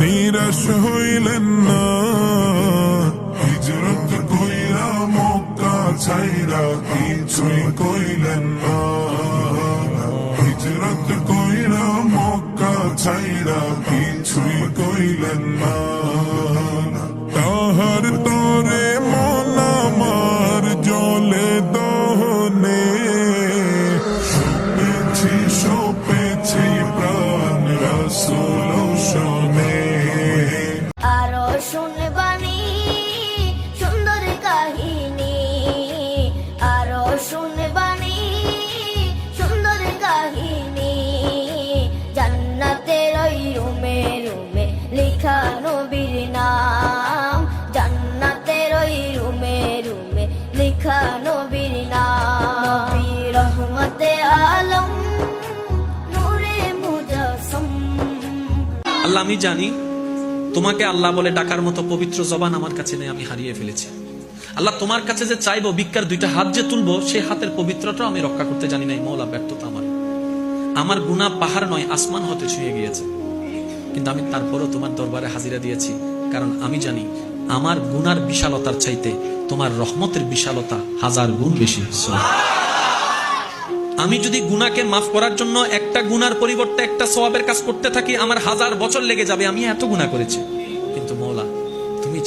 নিরাশ হইলেন না। হিজরত কইরা মক্কা ছাইরা কিছুই কইলেন না। হিজরত কইরা মক্কা ছাইরা কিছুই কইলেন না। তাহার সুন্দর রুমে রুমে লেখা নবীর নাম। রুমে রুমে লেখা নবীর আলম আল্লাহ আমি জানি, তোমাকে আল্লাহ বলে ডাকার মতো পবিত্র জবান আমার কাছে নেই, আমি হারিয়ে ফেলেছি। আল্লাহ তোমার কাছে যে চাইব, ভিক্ষার দুইটা হাত যে তুলবো সেই হাতের পবিত্রটাও আমি রক্ষা করতে জানি নাই, মৌলা ব্যর্থতা আমার। আমার গুণা পাহাড় নয়, আসমান হতে ছুঁয়ে গিয়েছে। কিন্তু আমি তারপরও তোমার দরবারে হাজিরা দিয়েছি, কারণ আমি জানি আমার গুনার বিশালতার চাইতে তোমার রহমতের বিশালতা হাজার গুণ বেশি। আমি যদি গুনাকে মাফ করার জন্য একটা গুনার পরিবর্তে একটা সওয়াবের কাজ করতে থাকি, আমার হাজার বছর লেগে যাবে, আমি এত গুনাহ করেছি।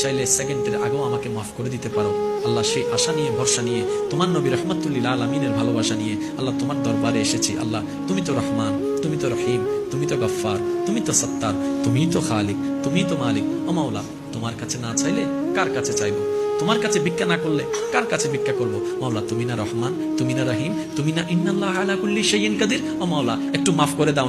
চাইলে সেকেন্ডের আগেও আমাকে মাফ করে দিতে পারো। আল্লাহ সেই আশা নিয়ে, ভরসা নিয়ে, তোমার নবী রহমতুল্লিল আলমিনের ভালোবাসা নিয়ে আল্লাহ তোমার দরবারে এসেছি। আল্লাহ, তুমি তো রহমান, তুমি তো রহিম, তুমি তো গফফার, তুমি তো সত্তার, তুমি তো খালিক, তুমি তো মালিক। ও মাওলা, তোমার কাছে না চাইলে কার কাছে চাইব? তোমার কাছে ভিক্ষা না করলে কার কাছে ভিক্ষা করব? মাওলা, তুমি না রহমান, তুমি না রহিম, তুমি না ইন্নাল্লাহ আলা কুল্লি শাইইন কাদির। ও মাওলা, একটু মাফ করে দাও না।